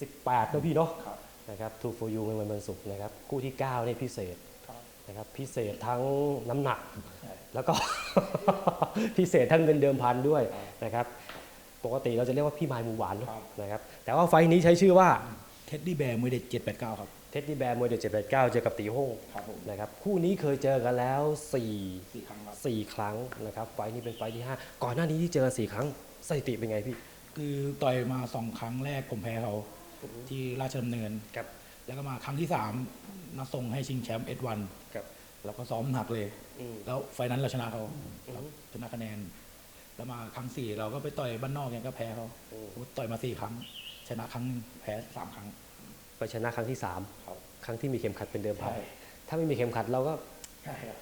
18นะพี่เนาะครับนะครับ Two for You ในวันศุกร์นะครับคู่ที่9เนี่ยพิเศษครับนะครับพิเศษทั้งน้ำหนักใช่แล้วก็พิเศษทั้งเงินเดิมพันด้วยครับนะครับปกติเราจะเรียกว่าพี่มายหมูหวานเนอะครับนะครับแต่ว่าไฟล์นี้ใช้ชื่อว่าเท็ดดี้แบร์มือเด็ดเจ็ดแปดเก้าครับเท็ดดี้แบร์มวยเดือด789 เจอกับตีห้งครับผมนะครับคู่นี้เคยเจอกันแล้ว4สี่ครั้งครับ4ครั้งนะครับไฟล์นี้เป็นไฟล์ที่ 5 ก่อนหน้านี้ที่เจอกัน4ครั้งสถิติเป็นไงพี่ คือต่อยมาสองครั้งแรกผมแพ้เขา ที่ราชดำเนินครับแล้วก็มาครั้งที่สามนัดส่งให้ชิงแชมป์เอวันครับแล้วก็ซ้อมหนักเลยอืมแล้วไฟล์นั้นเราชนะเขาอืมชนะคะแนน แล้วมาครั้งสี่เราก็ไปต่อยบ้านนอกเนี่ยก็แพ้เขาอืมต่อยมาสี่ครั้ง ชนะครั้งหนึ่งแพ้สามครั้ง ไปชนะครั้งที่ครับ3ครั้งที่มีเข็มขัดเป็นเดิมพันใช่ถ้าไม่มีเข็มขัดเราก็ใช่ครับ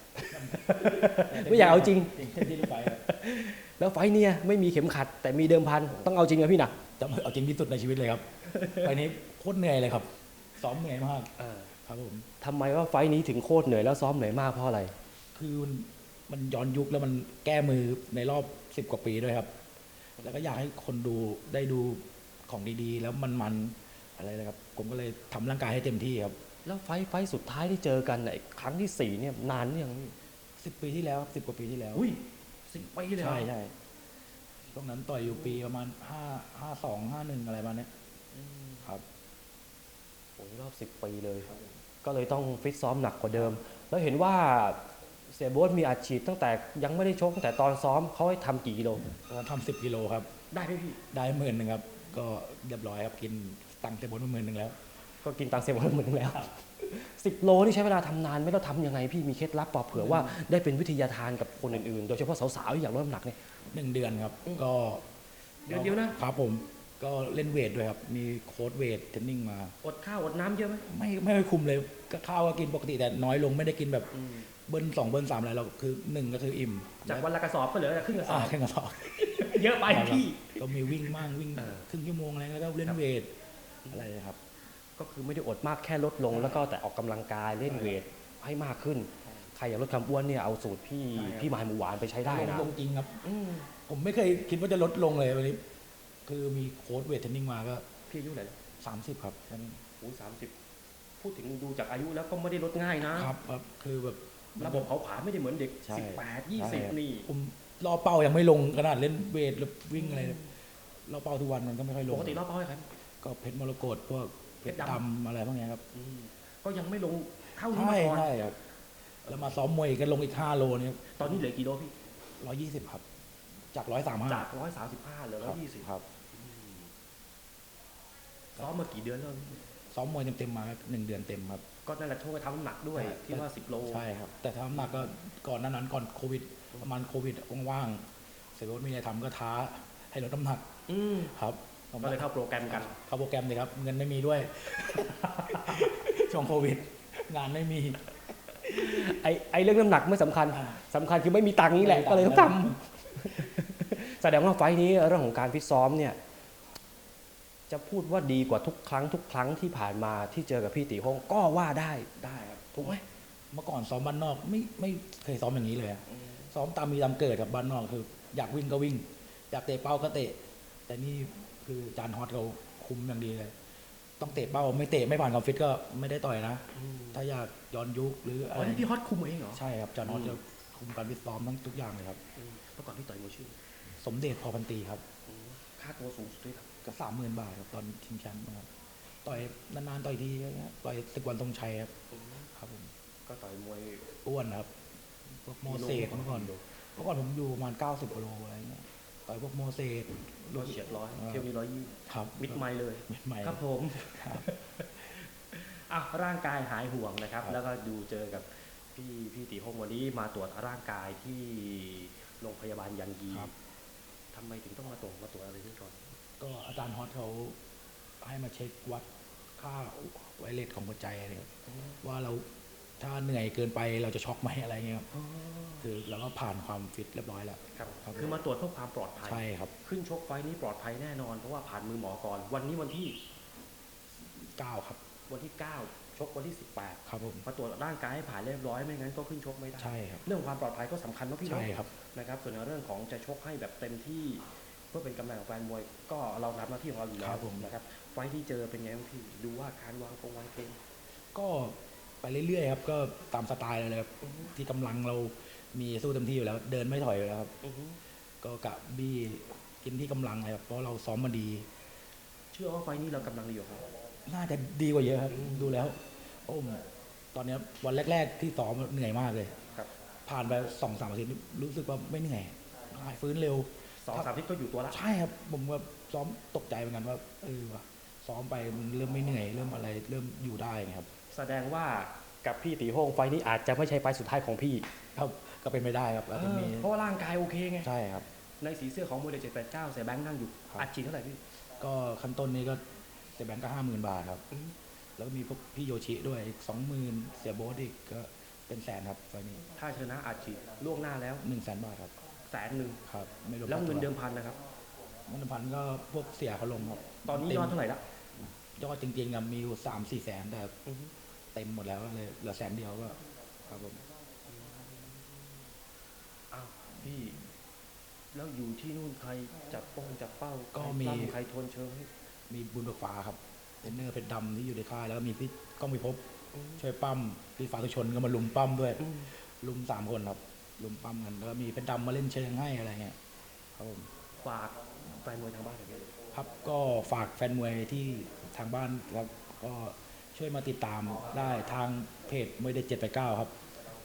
ไม่อยากเอาจริงเต็มที่ทุกไฟล์ครับแล้วไฟล์เนี่ยไม่มีเข็มขัด แต่มีเดิมพันต้องเอาจริงนะพี่นะ จะเอาจริงที่สุดในชีวิตเลยครับไฟล์นี้โคตรเหนื่อยเลยครับ ซ้อมเหนื่อยมากครับผมทำไมว่าไฟล์นี้ถึงโคตรเหนื่อยแล้วซ้อมเหนื่อยมากเพราะอะไร คือมันมันย้อนยุคแล้วมันแก้มือในรอบสิบกว่าปีด้วยครับ แล้วก็อยากให้คนดูได้ดูของดีๆ แล้วมันๆอะไรนะครับ ผมก็เลยทำร่างกายให้เต็มที่ครับ แล้วไฟล์ไฟล์สุดท้ายที่เจอกันเนี่ยครั้งที่สี่เนี่ยนานหรือยังพี่สิบปีที่แล้วสิบกว่าปีที่แล้วอุ้ยสิบปีเลยเหรอใช่ใช่ ช่วงนั้นต่อยอยู่ปีประมาณห้าห้าสองห้าหนึ่งอะไรประมาณเนี้ยครับโอ้ยรอบสิบปีเลย ก็เลยต้องฟิตซ้อมหนักกว่าเดิม แล้วเห็นว่าเสียโบ๊ทมีอาชีพตั้งแต่ยังไม่ได้ชกตั้งแต่ตอนซ้อมเขาให้ทำกี่กิโลก็ทำสิบกิโลครับ ได้ไหมพี่ได้หมื่นหนึ่งครับ ก็เรียบร้อยครับกินตังค์เต็มบนหมื่นหนึ่งแล้ว ก็กินตังค์เสียโบ๊ทเหมือนกันแล้วสิบโลนี่ใช้เวลาทำนานไหม่เราทำยังไงพี่มีเคล็ดลับปอกเผื่อว่าได้เป็นวิทยาทานกับคนอื่นๆ โดยเฉพาะสาวๆที่อยากลดน้ำหนักเนี่ย หนึ่งเดือนครับอืมก็เดือนเดียวนะ ครับผม ก็เล่นเวทด้วยครับ มีโค้ดเวทเทรนนิ่งมา อดข้าวอดน้ำเยอะไหม ไม่ไม่ค่อยคุมเลยก็ข้าวก็กินปกติแต่น้อยลงไม่ได้กินแบบเบิ้ลสองเบิ้ลสามอะไรเราคือหนึ่งก็คืออิ่มจากวันละกระสอบก็เหลือครึ่งกระสออ่าบ แค่กระสอบเยอะไปพี่ ก็มีวิ่งมั่งวิ่งเออ ครึ่งชั่วโมงอะไรแล้วก็เล่นเวทอะไรครับ ก็คือไม่ได้อดมากแค่ลดลง แล้วก็แต่ออกกำลังกายเล่นเวทให้มากขึ้น ใครอยากลดความอ้วนเนี่ยเอาสูตรพี่ใช่ครับ พี่มายหมูหวานไปใช้ได้ลงนะลงจริงครับ อืมผมไม่เคยคิดว่าจะลดลงเลยวันนี้ คือมีโค้ดเวทเทรนนิ่งมาก็ พี่อายุเท่าไหร่แล้วสามสิบครับแค่นี้โอ้สามสิบพูดถึงดูจากอายุแล้วก็ไม่ได้ลดง่ายนะครับครับคือแบบระบบเผาผลาญไม่ได้เหมือนเด็กใช่สิบแปดยี่ใช่สิบครับ นี่ ผมรอเป้ายังไม่ลงขนาดเล่นเวทหรือวิ่งอะไรรอเป้าทุกวันมันก็ไม่ค่อยลปงกติรอบเป้าให้ใคร ก็เพชรมรกตพวกเพชรเพชรดำ ดำอะไรพวกเนี้ยครับ อืมก็ยังไม่ลงเท่านี้ใช่มาก่อนใช่ครับ แล้วมาซ้อมมวยกันลงอีกห้าโลเนี่ยตอนนี้เหลือกี่โลพี่ร้อยยี่สิบครับ จากร้อยสามห้าจากร้อยสามสิบห้าเหลือร้อยยี่สิบครับซ้อมมากี่เดือนแล้วซ้อมมวยเต็มๆมาหนึ่งเดือนเต็มครับ ก็นั่นแหละช่วงไปทำน้ำหนักด้วยใช่ที่ว่าสิบโลใช่ครับ แต่ทำหนักก็ก่อนหนานั้นก่อนโควิดประมาณโควิดว่างๆเสร็จว่ามีอะไรทำก็ท้าให้ลดน้ำหนักอืมครับก็เลยเข้าโปรแกรมกัน เข้าโปรแกรมเลยครับ เงินไม่มีด้วยช่วงโควิด งานไม่มี ไอไอเรื่องน้ำหนักไม่สำคัญอ่าสำคัญคือไม่มีตังค์นี่แหละไม่มีตังค์ก็เลยต้องทำแสดงว่าไฟล์นี้เรื่องของการฟิตซ้อมเนี่ย จะพูดว่าดีกว่าทุกครั้งทุกครั้งที่ผ่านมาที่เจอกับพี่ตีฮงก็ว่าได้ได้ครับถูกไหมเมื่อก่อนซ้อมบ้านนอกไม่ไม่เคยซ้อมอย่างนี้เลยอะซ้อมตามมีตามเกิดกับบ้านนอกคือ อยากวิ่งก็วิ่ง อยากเตะเป้าก็เตะ แต่นี่คือจานฮอตเขาคุมอย่างดีเลย ต้องเตะเป้าไม่เตะไม่ผ่านความฟิตก็ไม่ได้ต่อยนะ ถ้าอยากย้อนยุคหรืออะอ๋อไรนี่พี่ฮอตคุมเองเหรอ ใช่ครับจานฮอตอืม จะคุมการฟิตซ้อมทั้งทุกอย่างเลยครับ อืมเมื่อก่อนพี่ต่อยมวยชื่อสมเด็จพอพันตีครับอืมค่าตัวสูงสุดด้วยครับก็สามหมื่นบาทครับตอนชิงแชมป์นะครับต่อยนานๆต่อยทีอะไรเงี้ยต่อยศึกวันตรงชัยครับครับผมก็ต่อยมวย อ้วนครับพวกโมเสสเมื่อก่อนเมื่อก่อนผมอยู่ประมาณ90กิโลอะไรเงี้ย ต่อยพวกโมเสสร้อยเฉียดร้อยาเที่ยวนี้ร้อยยี่ครับมิดไมล์เลยมิดไมล์ครับผมครับอะร่างกายหายห่วงนะครับครับ แล้วก็ดูเจอกับพี่พี่ตีฮงวันนี้มาตรวจร่างกายที่โรงพยาบาลยันยีครับทำไมถึงต้องมาตรวจมาตรวจอะไรนี่ก่อน ก็อาจารย์ฮอตเขาให้มาเช็ควัดค่าไวเลสของหัวใจอะไรครับว่าเรา ถ้าเหนื่อยเกินไปเราจะช็อกไหมอะไรเงี้ยครับคือเราก็ผ่านความฟิตเรียบร้อยแล้วครับครับคือมาตรวจเพื่อความปลอดภัยใช่ครับ ขึ้นชกไฟล์นี้ปลอดภัยแน่นอนเพราะว่าผ่านมือหมอก่อน วันนี้วันที่9ครับ วันที่9ชกวันที่ 18 ครับผมมาตรวจร่างกายให้ผ่านเรียบร้อยไม่งั้นก็ขึ้นชกไม่ได้ใช่ครับเรื่องความปลอดภัยก็สำคัญนะพี่เนใช่อะครับนะครับส่วนในเรื่องของจะชกให้แบบเต็มที่เพื่อเป็นกำลังของแฟนมวย ก็เราทำหน้าที่ของเราอยู่แล้ครัวบผมนะครับไฟท์ที่เจอเป็นไงบ้างพี่ดูว่าการวางกงวางเกมก็ ไปเรื่อยๆครับก็ตามสไตล์เราเลยครับอือฮึที่กำลังเรามีสู้เต็มที่อยู่แล้ว เดินไม่ถอยอยู่แล้วครับอือฮึก็กะบี้กินที่กำลังเลยครับเพราะเราซ้อมมาดี เชื่อว่าไฟท์นี้เรากำลังดีอยู่ครับ น่าจะดีกว่าเยอะครับอืมดูแล้ว โอ้มตอนเนี้ยวันแรก ๆ ที่ซ้อมเหนื่อยมากเลยครับ ผ่านไปสองสามอาทิตย์รู้สึกว่าไม่เหนื่อยหายฟื้นเร็วสองสามอาทิตย์ก็อยู่ตัวละใช่ครับ ผมก็ซ้อมตกใจเหมือนกันว่าเออว่ะซ้อมไปมันเริ่มไม่เหนื่อยเริ่มอะไรเริ่มอยู่ได้ไงครับ แสดงว่ากับพี่ตีโฮงไฟท์นี้อาจจะไม่ใช่ไฟท์สุดท้ายของพี่ ครับก็เป็นไม่ได้ครับอาจจะมีเพราะว่าร่างกายโอเคไงใช่ครับ ในสีเสื้อของโมเดลเจ็ดแปดเก้าเสียแบงค์นั่งอยู่ครับ อัดฉีดเท่าไหร่พี่ ก็ขั้นต้นนี้ก็เสียแบงก์ก็ห้าหมื่นบาทครับแล้วก็มีพวกพี่โยชิด้วยอีกสองหมื่นเสียโบ๊ทอีกก็เป็นแสนครับไฟล์นี้ถ้าชนะอัดฉีดล่วงหน้าแล้วหนึ่งแสนบาทครับแสนหนึ่งครับไม่รวมแล้วเงินค่าตัวเดิมพันนะครับ เงินเดิมพันก็พวกเสียเขาลงครับตอนนี้ต็มยอดเท่าไหร่ละยอดจริงๆอะมีอยู่สามสี่แสนแต่ เต็มหมดแล้วก็เลยเหลือแสนเดียวก็ครับผมอ้าวพี่ แล้วอยู่ที่นู่นใครจับป้องจับเป้าก็ใครมีปล้ำใครทวนเชิงให้มีบุญเบิกฟ้าครับเทรนเนอร์เพชรดำที่อยู่ในค่ายแล้วก็มีพี่ก้องพิภพช่วยปั้มพี่ฟ้าสุชนก็มาลุมปั้มด้วยอืมลุมสามคนครับ ลุมปั้มกันแล้วก็มีเพชรดำมาเล่นเชิงให้อะไรเงี้ยครับผมฝากแฟนมวยทางบ้านหน่อยพี่ครับก็ฝากแฟนมวยที่ทางบ้านครับก็ ช่วยมาติดตามได้ทางเพจมวยเด็ดเจ็ดไปเก้าครับ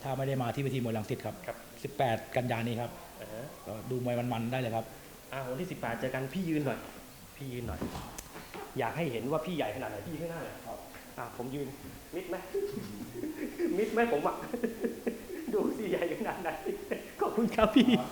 ถ้าไม่ได้มาที่เวทีมวยลังสิตครับครับ 18 กันยานี้ครับอ่าฮะก็ดูมวยมันๆได้เลยครับ อ่าวันที่สิบแปดเจอกันพี่ยืนหน่อย พี่ยืนหน่อย อยากให้เห็นว่าพี่ใหญ่ขนาดไหนพี่ข้างหน้าหน่อยอ่าผมยืนมิดไหม มิดไหมผมอะ ดูสิใหญ่ขนาดไหนขอบคุณครับพี่ครับ